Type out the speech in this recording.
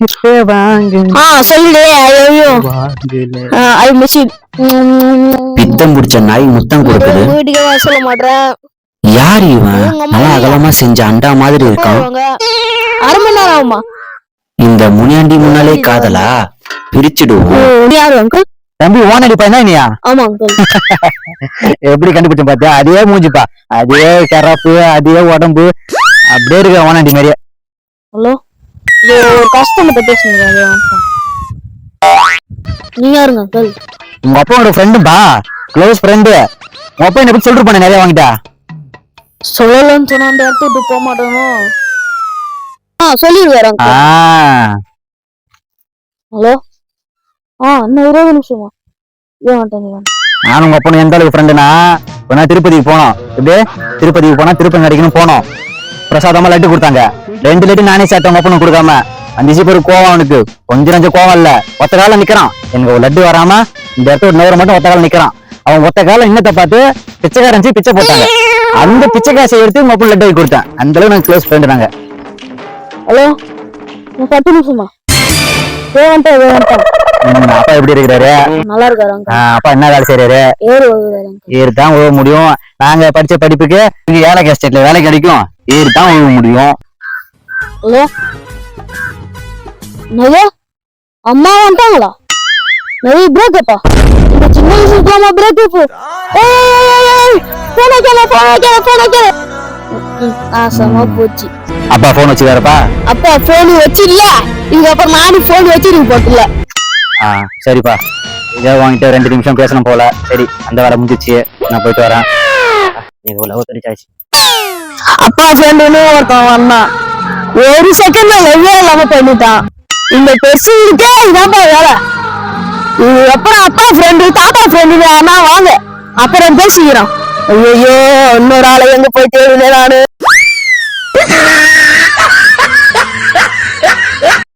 வாங்க. ஆ சொல்லுடே ஐயோ. I miss பித்தம் பிடிச்ச நாய் முத்தம் கொடுக்குது. வீட்டுக்கு வர சொல்ல மாட்டேன் யார் இவன்? நல்லா அகலமா செஞ்ச அண்டா மாதிரி இருக்கான். அரை மணி நேரம் ஆகுமா? இந்த முனியாண்டி முன்னாலே காதலா? பிரிச்சிடுவோம். யாரு அங்கிள் தம்பி ஓனடி பையனா நீயா ஆமா அங்கிள் எப்படி கண்டுபிடிச்ச பாத்தியா? அதே மூஞ்சிப்பா. அதே கரப்பு அதே உடம்பு. அப்படியே இருக்க ஓனாண்டி மாதிரியே. ஹலோ? இது ஒரு கஸ்டமர்கிட்ட பேசுனீங்க அது. நீங்க யாருங்க? அங்கிள் உங்க அப்பாவோட ஃப்ரெண்டுப்பா க்ளோஸ் ஃப்ரெண்டு உங்க அப்பா என்ன பத்தி சொல்லிட்டு போன நிறைய வாங்கிட்டா? சொல்லலன்னு சொன்னா அந்த போக மாட்டேனோ? ஆ சொல்லிடுவாரு ஆ. Uncle hello? ஆ இன்னும் இருபது நிமிஷமா? ஏன் மாட்டேங்க நானும் உங்க அப்பனும் எந்த அளவுக்கு ஃப்ரெண்டுனா ஒரு நாள் திருப்பதிக்கு போனோம். இப்படியே திருப்பதிக்கு போனா திருப்பதி நடிக்கணும் போனோம். பிரசாதமா லட்டு கொடுத்தாங்க. ரெண்டு லட்டு நானே உங்க அப்பனும் கொடுக்காம. அந்த பேர் கோவம் அவனுக்கு. கொஞ்சம் நஞ்சம் கோவம் இல்ல. ஒத்த காலம் நிக்கிறான். எனக்கு ஒரு லட்டு வராம இந்த இடத்துல ஒரு நூறு மட்டும் ஒத்த காலம் நிக்கிறான். அவன் ஒத்த காலம் இன்னத்தை பார்த்து பிச்சைக்காரன் பிச்சை போட்டாங்க. அந்த பிச்சை காசை எடுத்து உங்க அப்பன் லட்டு கொடுத்தேன். அந்த அளவுக்கு நாங்க க்ளோஸ் ஃப்ரெண்டு நாங்க. ஹலோ? பத்து நிமிஷமா? வந்துட்டேன் ம், அப்பா எப்படி இருக்கிறாரு? நல்லா இருக்காரு அப்பா என்ன வேலை செய்யறாரு ஏறு ஏறு தான் முடியும். நாங்க படிச்ச படிப்புக்கு இங்க ஏலக்கா எஸ்டேட்ல வேலை கிடைக்கும். ஏறு தான் உழவ முடியும். ஹலோ? நகை அம்மா வந்துட்டாங்களா? நிறைய பிரேக்கப்பா இந்த சின்ன போன கேள போன கேள போன கேள நாசமா போச்சு. அப்பா போன் வச்சுக்காரப்பா? அப்பா போன் வச்சிடல இதுக்கப்புறம் நானும் போன் வச்சிருக்க போட்டுல ஆ சரிப்பா. இதே வாங்கிட்டு ரெண்டு நிமிஷம் பேசணும் போல. சரி அந்த வேலை முடிஞ்சிச்சு. நான் போயிட்டு வரேன். நீங்க உலக தெரிச்சாச்சு அப்பா ஃப்ரெண்டுன்னு ஒருத்தன் வந்தான். ஒரு செகண்ட்ல வெவ்வே இல்லாம பண்ணிட்டான் இந்த பெருசுக்கே இதான்ப்பா வேலை. இது எப்படா அப்பா ஃப்ரெண்டு தாத்தா ஃப்ரெண்டு ஆனா வாங்க. அப்புறம் பேசிக்கிறோம் ஐயோ இன்னொரு ஆளை எங்க போய் தேடுதே நானு?